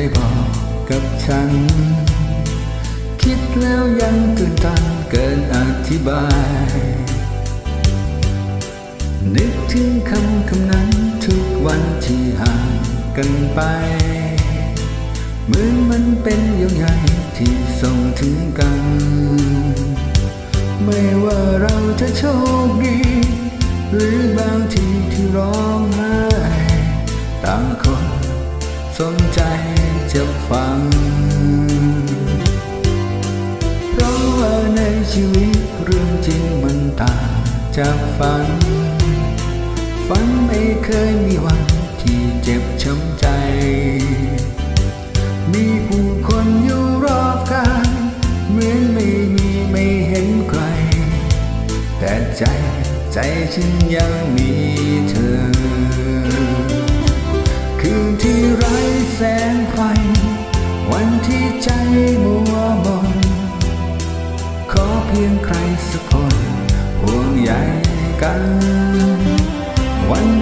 ยบอกกับฉัน คิดแล้วยังตื่นตันเกินอธิบาย นึกถึงคำคำนั้นทุกวันที่ห่างกันไปเหมือนมันเป็นยงใยที่ส่งถึงกัน ไม่ว่าเราจะโชคดี หรือบางทีที่ร้องไห้ สนใจจะฟัง เพราะว่าในชีวิตเรื่องจริงมันต่างจากฝัน ฝันไม่เคยมีวันที่เจ็บช้ำใจ มีผู้คนอยู่รอบกายเหมือนไม่มีไม่เห็นใคร แต่ใจใจฉันยังมีเธอ แสงไฟ วันที่ใจมัวมนขอเพียงใครสักคนห่วงใยกัน วัน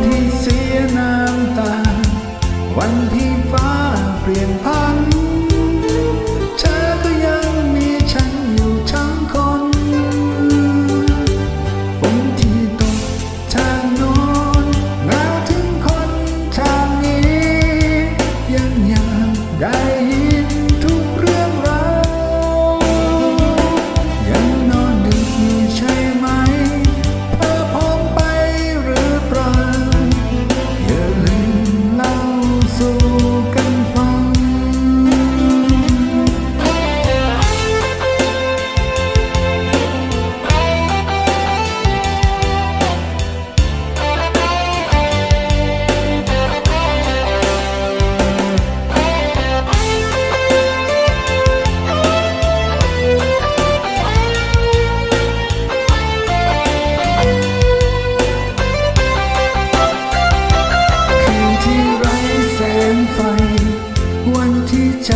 ใจ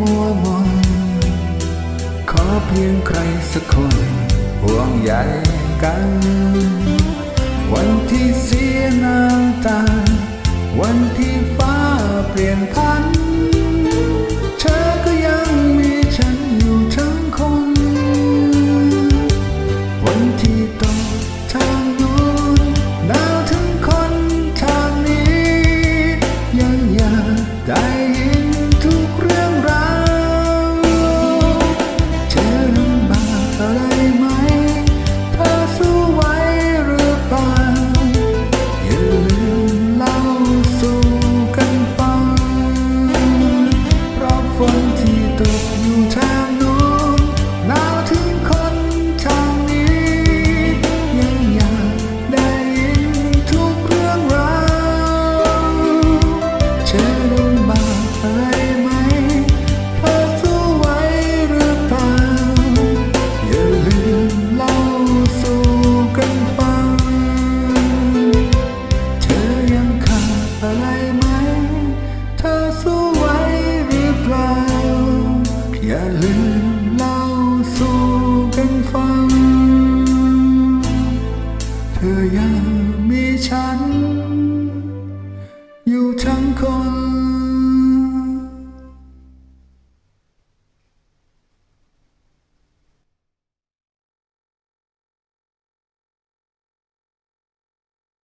มัวมนขอเพียงใครสักคนห่วงใยกันวัน ยังมีฉัน อยู่ทั้งคน